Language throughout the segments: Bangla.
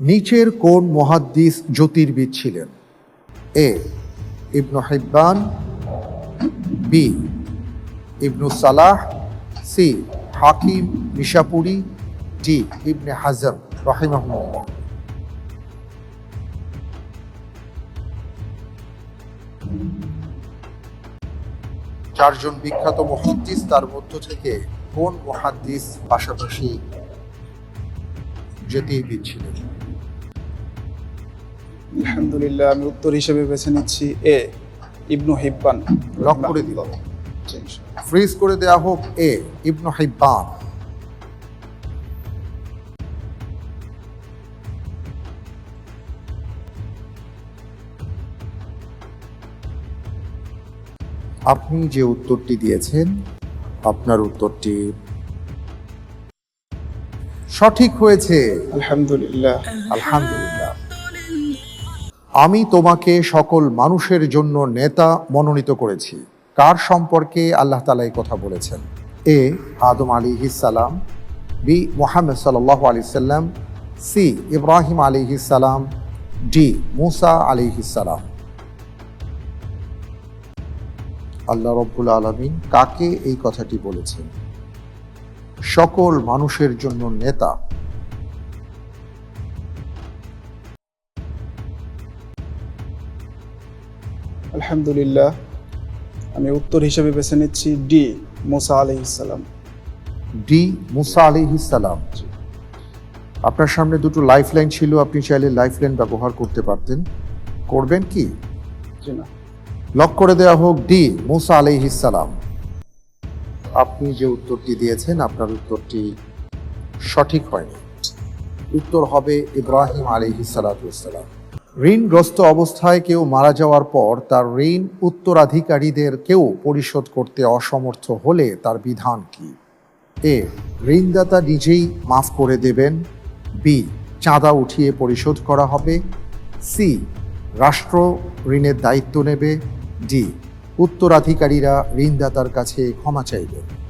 নিচের কোন মহাদ্দিস জ্যোতির্বিদ ছিলেন? A, Ibnu Hibban, B, Ibnu Salah, C, Hakim নিশাপুরি, D, ইবনে হাজর রহিমাহুল্লাহ। চারজন বিখ্যাত মহাদ্দিস তার মধ্য থেকে কোন মহাদ্দিস পাশাপাশি জ্যোতির্বিদ ছিলেন? আলহামদুলিল্লাহ আমি উত্তর হিসেবে বেছে নিচ্ছি এ ইবনু হিব্বান। লক করে দিল। ফ্রিজ করে দেয়া হোক এ ইবনু হিব্বান। আপনি যে উত্তরটি দিয়েছেন আপনার উত্তরটি সঠিক হয়েছে। আলহামদুলিল্লাহ। আলহামদুলিল্লাহ। আমি তোমাকে সকল মানুষের জন্য নেতা মনোনীত করেছি। কার সম্পর্কে আল্লাহ তালা এই কথা বলেছেন? এ আদম আলী সালাম, বি মোহাম্মদ সাল্লাহ আলি সাল্লাম, সি ইব্রাহিম আলী সালাম, ডি মুসা আলী সালাম। আল্লাহ রব্বুল আলমিন কাকে এই কথাটি বলেছেন? সকল মানুষের জন্য নেতা আলহামদুলিল্লাহ আমি উত্তর হিসেবে বেছে নিচ্ছি ডি মুসা আলাইহিস ইসলাম ডি মুসা আলিহিস সালাম। আপনার সামনে দুটো লাইফ লাইন ছিল আপনি চাইলে লাইফ লাইন ব্যবহার করতে পারতেন। করবেন কি? লক করে দেওয়া হোক ডি মুসা আলিহিস সালাম। আপনি যে উত্তরটি দিয়েছেন আপনার উত্তরটি সঠিক হয়নি। উত্তর হবে ইব্রাহিম আলিহিস সালাম। ঋণগ্রস্ত অবস্থায় কেউ মারা যাওয়ার পর তার ঋণ উত্তরাধিকারীদের কেউ পরিশোধ করতে অসমর্থ হলে তার বিধান কি? এ, ঋণদাতা নিজেই মাফ করে দেবেন। বি, চাঁদা উঠিয়ে পরিশোধ করা হবে। সি, রাষ্ট্র ঋণের দায়িত্ব নেবে। ডি, উত্তরাধিকারীরা ঋণদাতার কাছে ক্ষমা চাইবে।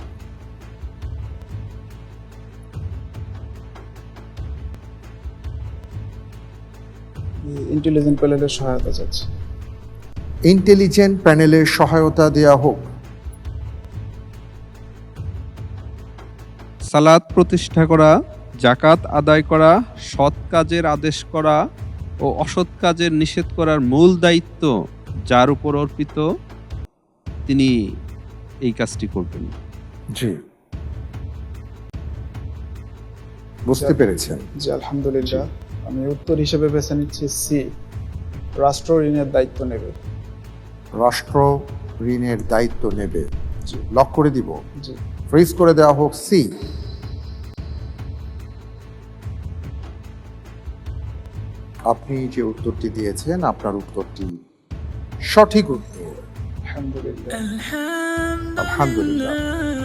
ইন্টেলিজেন্ট প্যানেলের সহায়তা চাচ্ছি। ইন্টেলিজেন্ট প্যানেলের সহায়তা দেয়া হোক। সালাত প্রতিষ্ঠা করা জাকাত আদায় করা সৎ কাজের আদেশ করা ও অসৎ কাজের নিষেধ করার মূল দায়িত্ব যার উপর অর্পিত তিনি এই কাজটি করবেন। জি। বুঝতে পেরেছেন। জি আলহামদুলিল্লাহ। আমি উত্তর হিসেবে বেছে নিচ্ছি সি রাষ্ট্র ঋণের দায়িত্ব নেবে। রাষ্ট্র ঋণের দায়িত্ব নেবে। লক করে দিব। ফ্রিজ করে দেওয়া হোক সি। আপনি যে উত্তরটি দিয়েছেন আপনার উত্তরটি সঠিক উত্তর। আলহামদুলিল্লাহ। আলহামদুলিল্লাহ।